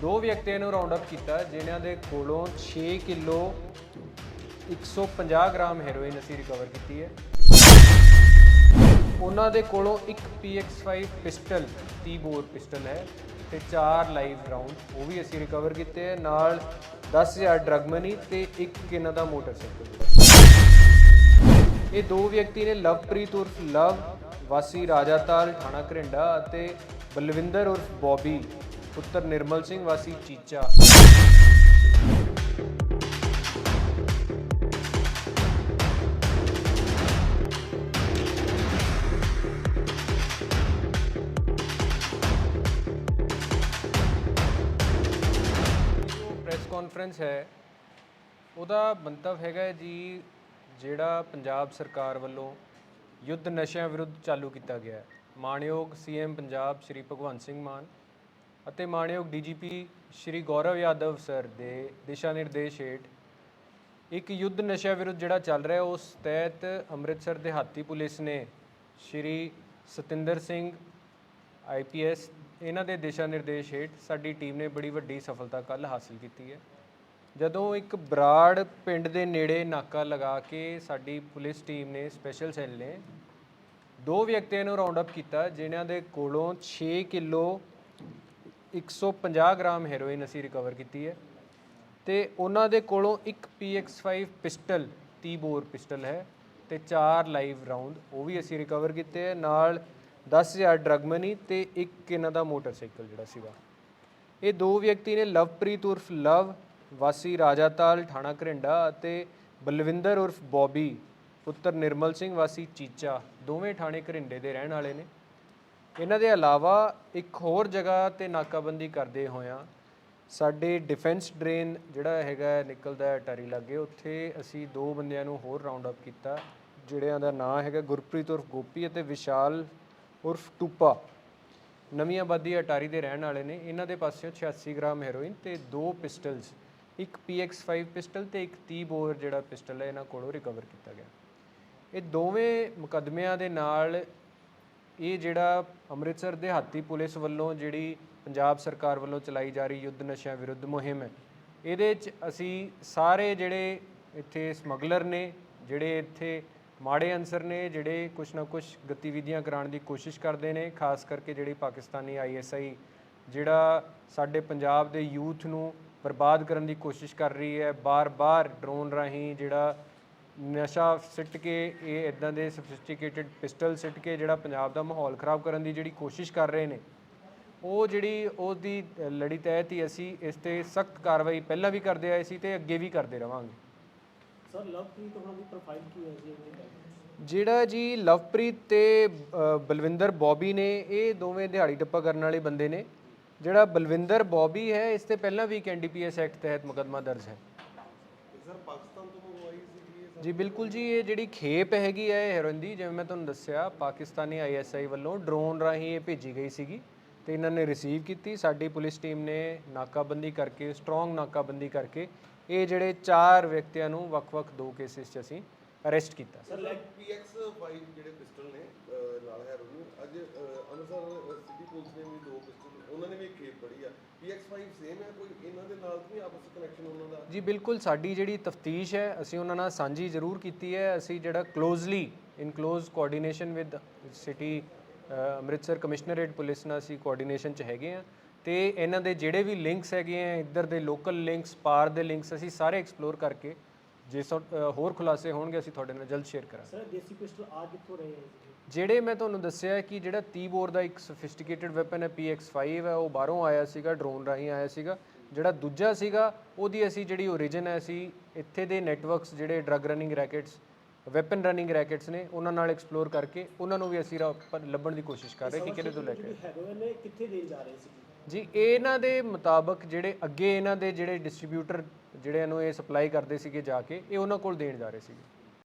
ਦੋ ਵਿਅਕਤੀਆਂ ਨੂੰ ਰਾਉਂਡ ਅਪ ਕੀਤਾ, ਜਿਨ੍ਹਾਂ ਦੇ ਕੋਲੋਂ 6 ਕਿਲੋ 150 ਗ੍ਰਾਮ ਹੈਰੋਇਨ ਅਸੀਂ ਰਿਕਵਰ ਕੀਤੀ ਹੈ। ਉਹਨਾਂ ਦੇ ਕੋਲੋਂ ਇੱਕ PX5 ਪਿਸਟਲ 30 ਬੋਰ ਪਿਸਟਲ ਹੈ ਤੇ ਚਾਰ ਲਾਈਵ ਰਾਉਂਡ ਉਹ ਵੀ ਅਸੀਂ ਰਿਕਵਰ ਕੀਤੇ ਹੈ। ਨਾਲ 10000 ਡਰਗ ਮਨੀ ਤੇ ਇੱਕ ਇਹਨਾਂ ਦਾ ਮੋਟਰਸਾਈਕਲ ਇਹ ਦੋ ਵਿਅਕਤੀ ਨੇ ਲਵਪ੍ਰੀਤ ਉਰਫ ਲਵ, ਵਾਸੀ ਰਾਜਾਤਾਲ, ਥਾਣਾ ਘਰਿੰਡਾ ਅਤੇ ਬਲਵਿੰਦਰ ਉਰਫ ਬੌਬੀ ਪੁੱਤਰ ਨਿਰਮਲ ਸਿੰਘ ਵਾਸੀ ਚੀਚਾ। ਪ੍ਰੈਸ ਕਾਨਫਰੰਸ ਹੈ, ਉਹਦਾ ਮੰਤਵ ਹੈਗਾ ਜੀ, ਜਿਹੜਾ ਪੰਜਾਬ ਸਰਕਾਰ ਵੱਲੋਂ ਯੁੱਧ ਨਸ਼ਿਆਂ ਵਿਰੁੱਧ ਚਾਲੂ ਕੀਤਾ ਗਿਆ ਹੈ। ਮਾਣਯੋਗ ਸੀਐਮ ਪੰਜਾਬ ਸ਼੍ਰੀ ਭਗਵੰਤ ਸਿੰਘ ਮਾਨ ਅਤੇ ਮਾਣਯੋਗ ਡੀਜੀਪੀ ਸ਼੍ਰੀ ਗੌਰਵ ਯਾਦਵ ਸਰ ਦੇ ਦਿਸ਼ਾ ਨਿਰਦੇਸ਼ ਹੇਠ ਇੱਕ ਯੁੱਧ ਨਸ਼ਿਆਂ ਵਿਰੁੱਧ ਜਿਹੜਾ ਚੱਲ ਰਿਹਾ, ਉਸ ਤਹਿਤ ਅੰਮ੍ਰਿਤਸਰ ਦਿਹਾਤੀ ਪੁਲਿਸ ਨੇ ਸ਼੍ਰੀ ਸਤਿੰਦਰ ਸਿੰਘ ਆਈਪੀਐਸ ਇਹਨਾਂ ਦੇ ਦਿਸ਼ਾ ਨਿਰਦੇਸ਼ ਹੇਠ ਸਾਡੀ ਟੀਮ ਨੇ ਬੜੀ ਵੱਡੀ ਸਫਲਤਾ ਕੱਲ ਹਾਸਲ ਕੀਤੀ ਹੈ। ਜਦੋਂ ਇੱਕ ਬਰਾੜ ਪਿੰਡ ਦੇ ਨੇੜੇ ਨਾਕਾ ਲਗਾ ਕੇ ਸਾਡੀ ਪੁਲਿਸ ਟੀਮ ਨੇ ਸਪੈਸ਼ਲ ਸੈੱਲ ਨੇ ਦੋ ਵਿਅਕਤੀਆਂ ਨੂੰ ਰਾਉਂਡ ਅਪ ਕੀਤਾ, ਜਿਨ੍ਹਾਂ ਦੇ ਕੋਲੋਂ 6 ਕਿਲੋ 150 ਗ੍ਰਾਮ ਹੈਰੋਇਨ ਅਸੀਂ ਰਿਕਵਰ ਕੀਤੀ ਹੈ ਤੇ ਉਹਨਾਂ ਦੇ ਕੋਲੋਂ ਇੱਕ PX5 ਪਿਸਟਲ 30 ਬੋਰ ਪਿਸਟਲ ਹੈ ਤੇ ਚਾਰ ਲਾਈਵ ਰਾਉਂਡ ਉਹ ਵੀ ਅਸੀਂ ਰਿਕਵਰ ਕੀਤੇ ਹੈ। ਨਾਲ 10000 ਡਰਗ ਮਨੀ ਤੇ ਇੱਕ ਇਹਨਾਂ ਦਾ ਮੋਟਰਸਾਈਕਲ ਜਿਹੜਾ ਸੀਗਾ। ਇਹ ਦੋ ਵਿਅਕਤੀ ਨੇ ਲਵਪ੍ਰੀਤ ਉਰਫ ਲਵ, ਵਾਸੀ ਰਾਜਾਤਾਲ, ਥਾਣਾ ਘਰਿੰਡਾ ਅਤੇ ਬਲਵਿੰਦਰ ਉਰਫ ਬੌਬੀ, ਪੁੱਤਰ ਨਿਰਮਲ ਸਿੰਘ, ਵਾਸੀ ਚੀਚਾ, ਦੋਵੇਂ ਥਾਣੇ ਘਰਿੰਡੇ ਦੇ ਰਹਿਣ ਵਾਲੇ ਨੇ। ਇਹਨਾਂ ਦੇ ਇਲਾਵਾ ਇੱਕ ਹੋਰ ਜਗ੍ਹਾ ਤੇ ਨਾਕਾਬੰਦੀ ਕਰਦੇ ਹੋਇਆ ਸਾਡੇ ਡਿਫੈਂਸ ਡਰੇਨ ਜਿਹੜਾ ਹੈਗਾ ਨਿਕਲਦਾ ਹੈ ਅਟਾਰੀ ਲਾਗੇ। ਉੱਥੇ ਅਸੀਂ ਦੋ ਬੰਦਿਆਂ ਨੂੰ ਹੋਰ ਰਾਉਂਡ ਅਪ ਕੀਤਾ, ਜਿਹੜਿਆਂ ਦਾ ਨਾਂ ਹੈਗਾ ਗੁਰਪ੍ਰੀਤ ਉਰਫ ਗੋਪੀ ਅਤੇ ਵਿਸ਼ਾਲ ਉਰਫ ਟੂਪਾ। ਨਵੀਂ ਆਬਾਦੀ ਅਟਾਰੀ ਦੇ ਰਹਿਣ ਵਾਲੇ ਨੇ। ਇਹਨਾਂ ਦੇ ਪਾਸਿਓਂ 86 ਗ੍ਰਾਮ ਹੈਰੋਇਨ ਤੇ ਦੋ ਪਿਸਟਲਸ, ਇੱਕ PX5 ਪਿਸਟਲ ਤੇ ਇੱਕ 30 ਬੋਰ ਜਿਹੜਾ ਪਿਸਟਲ ਹੈ, ਇਹਨਾਂ ਕੋਲੋਂ ਰਿਕਵਰ ਕੀਤਾ ਗਿਆ। ਇਹ ਦੋਵੇਂ ਮੁਕੱਦਮਿਆਂ ਦੇ ਨਾਲ ਇਹ ਜਿਹੜਾ ਅੰਮ੍ਰਿਤਸਰ ਦਿਹਾਤੀ ਪੁਲਿਸ ਵੱਲੋਂ ਜਿਹੜੀ ਪੰਜਾਬ ਸਰਕਾਰ ਵੱਲੋਂ ਚਲਾਈ ਜਾ ਰਹੀ ਯੁੱਧ ਨਸ਼ਿਆਂ ਵਿਰੁੱਧ ਮੁਹਿੰਮ ਹੈ ਇਹਦੇ 'ਚ ਅਸੀਂ ਸਾਰੇ ਜਿਹੜੇ ਇੱਥੇ ਸਮਗਲਰ ਨੇ, ਜਿਹੜੇ ਇੱਥੇ ਮਾੜੇ ਅਨਸਰ ਨੇ, ਜਿਹੜੇ ਕੁਛ ਨਾ ਕੁਛ ਗਤੀਵਿਧੀਆਂ ਕਰਾਉਣ ਦੀ ਕੋਸ਼ਿਸ਼ ਕਰਦੇ ਨੇ, ਖਾਸ ਕਰਕੇ ਜਿਹੜੀ ਪਾਕਿਸਤਾਨੀ ਆਈਐਸਆਈ ਜਿਹੜਾ ਸਾਡੇ ਪੰਜਾਬ ਦੇ ਯੂਥ ਨੂੰ ਬਰਬਾਦ ਕਰਨ ਦੀ ਕੋਸ਼ਿਸ਼ ਕਰ ਰਹੀ ਹੈ, ਬਾਰ-ਬਾਰ ਡਰੋਨ ਰਾਹੀਂ ਜਿਹੜਾ ਨਸ਼ਾ ਸਿੱਟ ਕੇ ਇਹ ਇਦਾਂ ਦੇ ਸਫਿਸਟੀਕੇਟਿਡ ਪਿਸਟਲ ਸਿੱਟ ਕੇ ਜਿਹੜਾ ਪੰਜਾਬ ਦਾ ਮਾਹੌਲ ਖਰਾਬ ਕਰਨ ਦੀ ਜਿਹੜੀ ਕੋਸ਼ਿਸ਼ ਕਰ ਰਹੇ ਨੇ ਉਹ ਜਿਹੜੀ ਉਹਦੀ ਲੜੀ ਤਹਿਤ ਹੀ ਅਸੀਂ ਇਸ ਤੇ ਸਖਤ ਕਾਰਵਾਈ ਪਹਿਲਾਂ ਵੀ ਕਰਦੇ ਆਏ ਸੀ ਤੇ ਅੱਗੇ ਵੀ ਕਰਦੇ ਰਵਾਂਗੇ। ਸਰ ਲਵਪ੍ਰੀਤ ਉਹਨਾਂ ਦੀ ਪ੍ਰੋਫਾਈਲ ਕੀ ਹੈ ਜੀ? ਜਿਹੜਾ ਜੀ ਲਵਪ੍ਰੀਤ ਤੇ ਬਲਵਿੰਦਰ ਬੌਬੀ ਨੇ ਇਹ ਦੋਵੇਂ ਦਿਹਾੜੀ ਟੱਪਾ ਕਰਨ ਵਾਲੇ ਬੰਦੇ ਨੇ। ਜਿਹੜਾ ਬਲਵਿੰਦਰ ਬੌਬੀ ਹੈ ਇਸ ਤੇ ਪਹਿਲਾਂ ਵੀ ਇੱਕ ਐਨਡੀਪੀਐਸ ਐਕਟ ਤਹਿਤ ਮੁਕੱਦਮਾ ਦਰਜ ਹੈ। ਸਰ, ਪਾਕਿਸਤਾਨ ਤੋਂ ਮੰਗਵਾਈ ਸੀਗੀ ਇਹ ਜੀ, ਬਿਲਕੁਲ ਜੀ, ਇਹ ਜਿਹੜੀ ਖੇਪ ਹੈਗੀ ਹੈ ਹੈਰੋਇਨ ਦੀ ਜਿਵੇਂ ਮੈਂ ਤੁਹਾਨੂੰ ਦੱਸਿਆ, ਪਾਕਿਸਤਾਨੀ ਆਈਐਸਆਈ ਵੱਲੋਂ ਡਰੋਨ ਰਾਹੀਂ ਇਹ ਭੇਜੀ ਗਈ ਸੀਗੀ ਤੇ ਇਹਨਾਂ ਨੇ ਰਿਸੀਵ ਕੀਤੀ। ਸਾਡੀ ਪੁਲਿਸ ਟੀਮ ਨੇ ਨਾਕਾਬੰਦੀ ਕਰਕੇ ਸਟਰੋਂਗ ਨਾਕਾਬੰਦੀ ਕਰਕੇ ਇਹ ਜਿਹੜੇ ਚਾਰ ਵਿਅਕਤੀਆਂ ਨੂੰ ਵੱਖ-ਵੱਖ ਦੋ ਕੇਸਿਸ 'ਚ ਅਸੀਂ ਅਰੈਸਟ ਕੀਤਾ। ਸਰ PX5 ਜਿਹੜੇ ਪਿਸਟਲ ਨੇ ਅਹ, ਨਾਲ ਹੈ ਉਹਨੂੰ ਅੱਜ ਅਹ, ਅੰਮ੍ਰਿਤਸਰ ਸਿਟੀ ਪੁਲਿਸ ਨੇ ਵੀ ਦੋ ਪਿਸਟਲ ਉਹਨਾਂ ਨੇ ਵੀ ਇੱਕ ਖੇਪ ਫੜੀ ਆ। PX5 ਸੇਮ ਹੈ ਕੋਈ ਇਹਨਾਂ ਦੇ ਨਾਲ ਤਾਂ ਨਹੀਂ ਆਪਸ ਵਿੱਚ ਕਨੈਕਸ਼ਨ ਉਹਨਾਂ ਦਾ? ਜੀ ਬਿਲਕੁਲ ਸਾਡੀ ਜਿਹੜੀ ਤਫਤੀਸ਼ ਹੈ ਅਸੀਂ ਉਹਨਾਂ ਨਾਲ ਸਾਂਝੀ ਜ਼ਰੂਰ ਕੀਤੀ ਹੈ। ਅਸੀਂ ਜਿਹੜਾ closely in close coordination with city Amritsar commissionerate police ਨਾਲ ਅਸੀਂ ਕੋਆਰਡੀਨੇਸ਼ਨ 'ਚ ਹੈਗੇ ਆ ਤੇ ਇਹਨਾਂ ਦੇ ਜਿਹੜੇ ਵੀ ਲਿੰਕਸ ਹੈਗੇ ਆ ਇੱਧਰ ਦੇ ਲੋਕਲ ਲਿੰਕਸ ਪਾਰ ਦੇ ਲਿੰਕਸ ਅਸੀਂ ਸਾਰੇ ਐਕਸਪਲੋਰ ਕਰਕੇ ਜੇ ਹੋਰ ਖੁਲਾਸੇ ਹੋਣਗੇ ਅਸੀਂ ਤੁਹਾਡੇ ਨਾਲ ਜਲਦ ਸ਼ੇਅਰ ਕਰਾਂਗੇ। ਸਰ ਦੇਸੀ ਪਿਸਟਲ ਆ ਕਿੱਥੋਂ ਰਹੇ ਹੈ ਜਿਹੜੇ ਮੈਂ ਤੁਹਾਨੂੰ ਦੱਸਿਆ ਕਿ ਜਿਹੜਾ 30 ਬੋਰ ਦਾ ਇੱਕ ਸੋਫਿਸਟੀਕੇਟਡ ਵੈਪਨ ਹੈ PX5 ਹੈ ਉਹ ਬਾਹਰੋਂ ਆਇਆ ਸੀਗਾ ਡਰੋਨ ਰਾਹੀਂ ਆਇਆ ਸੀਗਾ। ਜਿਹੜਾ ਦੂਜਾ ਸੀਗਾ ਉਹਦੀ ਅਸੀਂ ਜਿਹੜੀ origin ਹੈ ਅਸੀਂ ਇੱਥੇ ਦੇ ਨੈਟਵਰਕਸ ਜਿਹੜੇ drug running rackets weapon running rackets ਨੇ ਉਹਨਾਂ ਨਾਲ ਐਕਸਪਲੋਰ ਕਰਕੇ ਉਹਨਾਂ ਨੂੰ ਵੀ ਅਸੀਂ ਲੱਭਣ ਦੀ ਕੋਸ਼ਿਸ਼ ਕਰ ਰਹੇ ਕਿ ਕਿਹੜੇ ਤੋਂ ਲੈ ਕੇ ਹੈਰੋਇਨ ਕਿੱਥੇ ਜਾ ਰਹੇ ਸੀ? ਜੀ, ਇਹਨਾਂ ਦੇ ਮੁਤਾਬਕ ਜਿਹੜੇ ਅੱਗੇ ਇਹਨਾਂ ਦੇ ਜਿਹੜੇ ਡਿਸਟ੍ਰੀਬਿਊਟਰ ਜਿਹੜੇ ਇਹਨੂੰ ਇਹ ਸਪਲਾਈ ਕਰਦੇ ਸੀਗੇ ਜਾ ਕੇ, ਇਹ ਉਹਨਾਂ ਕੋਲ ਦੇਣ ਜਾ ਰਹੇ ਸੀਗੇ।